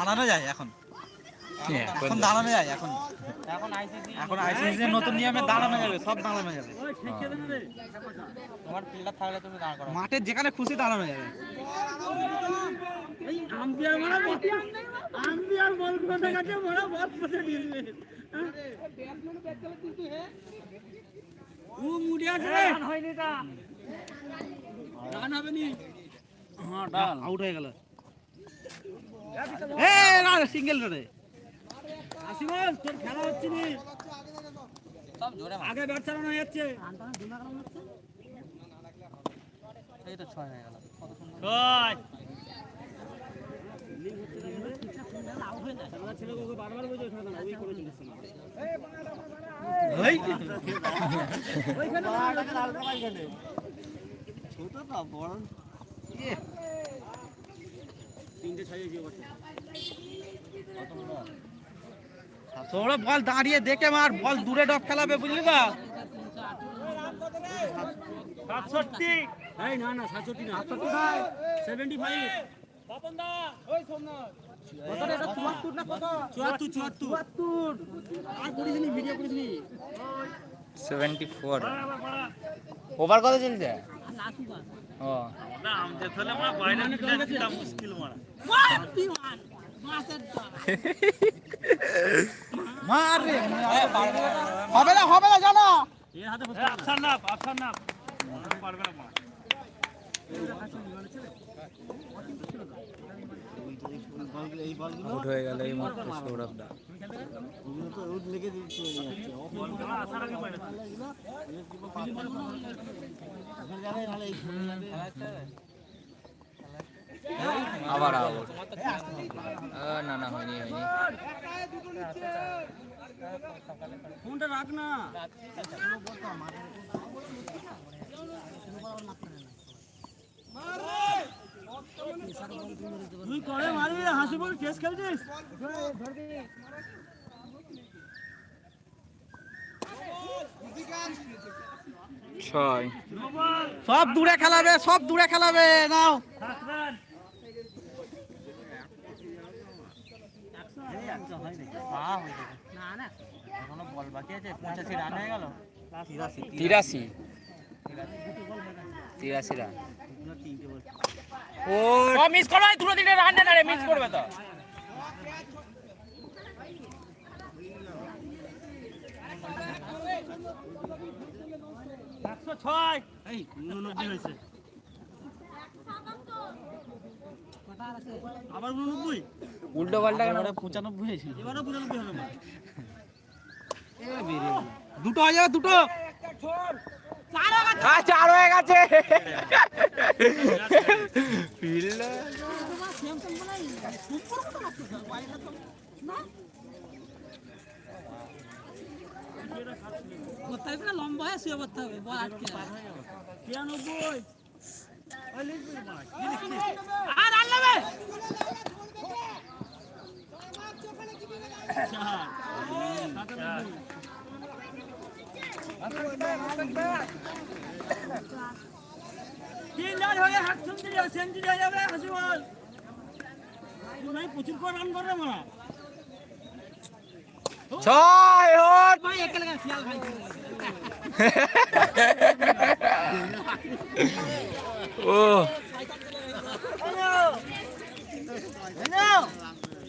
দাঁড়ানো যায় এখন। হ্যাঁ, এখন দাঁড়ানো যায় এখন। এখন আইসিসি এখন আইসিসি নতুন নিয়মে দাঁড়ানো যাবে সব দাঁড়ানো যাবে। তোমার ফিল্ডার থাকলে তুমি দাঁড় করো মাঠে যেখানে খুশি দাঁড়ানো যাবে। আউট হয়ে গেল। না সিঙ্গেল রে। সব জোরে মার। আগে ব্যাট চালানো যাচ্ছে এই তো ছয় হয়ে গেল। কত সুন্দর। ওখানে সৌরভ বল দাঁড়িয়ে দেখে মার বল দূরে ডপ খেলাবে বুঝলি তো এই না না সাতষট্টি না। Seventy five. চুয়াত্তর চুয়াত্তর আর করিস ভিডিও করিস সেভেন্টি ফোর ওভার কত চলছে হবে না হবে না জানা। পারবে না। আউট হয়ে গেল এই মাত্র সৌরভ দা আবার না না, হয়নি হয়নি। ফোনটা রাখ না তুই করে মারবি হাসি বল কেস খেলছিস ছয় সব দূরে খেলাবে সব দূরে খেলাবে নাও। যাবে না না এখনও বল বাকি আছে পঁচাশি রান গেল তিরাশি তিরাশি। তিরাশি রান। ও মিস করবে দুটো তিনটে রান না রে মিস করবে তো। একশো ছয়। এই উননব্বই হয়েছে। আবার উননব্বই? উল্টো পাল্টা কেন? পঁচানব্বই হয়েছিল। এবারও পঁচানব্বই হবে দুটো হয়ে যাবে দুটো। চার ফিল্ডার লম্বা হয়ে শুয়ে পড়তে হবে তিরানব্বই প্রচুর করে রান করবে মা ছয় হট। ভাই একে লাগা শিয়াল ভাই। ও।